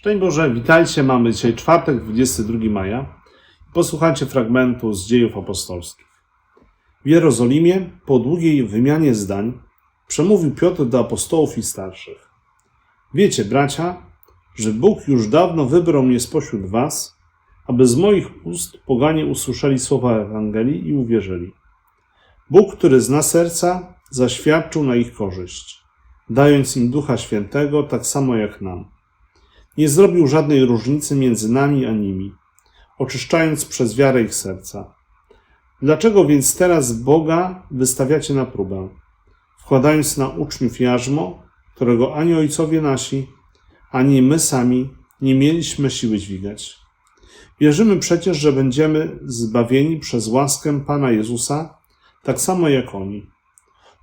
Szczęść Boże, witajcie. Mamy dzisiaj czwartek, 22 maja. Posłuchajcie fragmentu z dziejów apostolskich. W Jerozolimie, po długiej wymianie zdań, przemówił Piotr do apostołów i starszych. Wiecie, bracia, że Bóg już dawno wybrał mnie spośród was, aby z moich ust poganie usłyszeli słowa Ewangelii i uwierzyli. Bóg, który zna serca, zaświadczył na ich korzyść, dając im Ducha Świętego tak samo jak nam. Nie zrobił żadnej różnicy między nami a nimi, oczyszczając przez wiarę ich serca. Dlaczego więc teraz Boga wystawiacie na próbę, wkładając na uczniów jarzmo, którego ani ojcowie nasi, ani my sami nie mieliśmy siły dźwigać? Wierzymy przecież, że będziemy zbawieni przez łaskę Pana Jezusa, tak samo jak oni.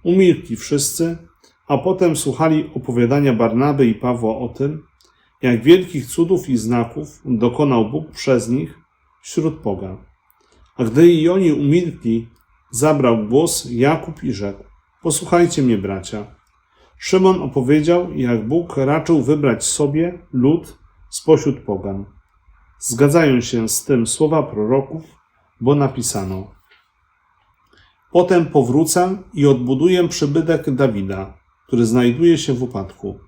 Umilkli wszyscy, a potem słuchali opowiadania Barnaby i Pawła o tym, jak wielkich cudów i znaków dokonał Bóg przez nich wśród pogan. A gdy i oni umilkli, zabrał głos Jakub i rzekł: Posłuchajcie mnie, bracia. Szymon opowiedział, jak Bóg raczył wybrać sobie lud spośród pogan. Zgadzają się z tym słowa proroków, bo napisano: Potem powrócę i odbuduję przybytek Dawida, który znajduje się w upadku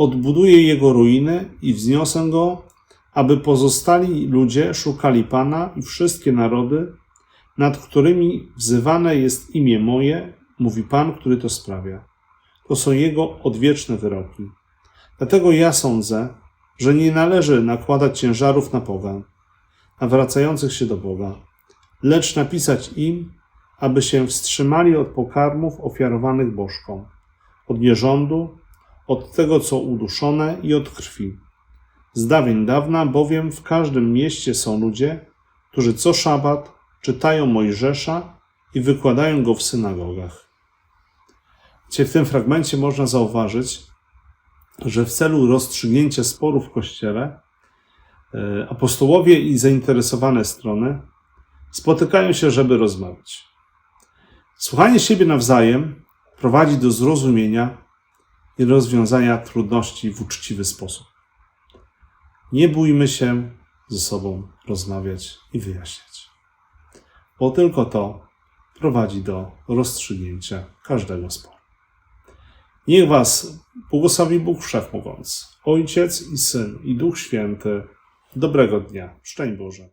odbuduję jego ruiny i wzniosę go, aby pozostali ludzie szukali Pana i wszystkie narody, nad którymi wzywane jest imię moje, mówi Pan, który to sprawia. To są jego odwieczne wyroki. Dlatego ja sądzę, że nie należy nakładać ciężarów na pogan, nawracających się do Boga, lecz napisać im, aby się wstrzymali od pokarmów ofiarowanych bożkom, od nierządu, od tego, co uduszone i od krwi. Z dawien dawna bowiem w każdym mieście są ludzie, którzy co szabat czytają Mojżesza i wykładają go w synagogach. Gdzie w tym fragmencie można zauważyć, że w celu rozstrzygnięcia sporów w Kościele e, apostołowie i zainteresowane strony spotykają się, żeby rozmawiać. Słuchanie siebie nawzajem prowadzi do zrozumienia i rozwiązania trudności w uczciwy sposób. Nie bójmy się ze sobą rozmawiać i wyjaśniać, bo tylko to prowadzi do rozstrzygnięcia każdego sporu. Niech Was błogosławi Bóg Wszechmogący, Ojciec i Syn i Duch Święty. Dobrego dnia. Szczęść Boże.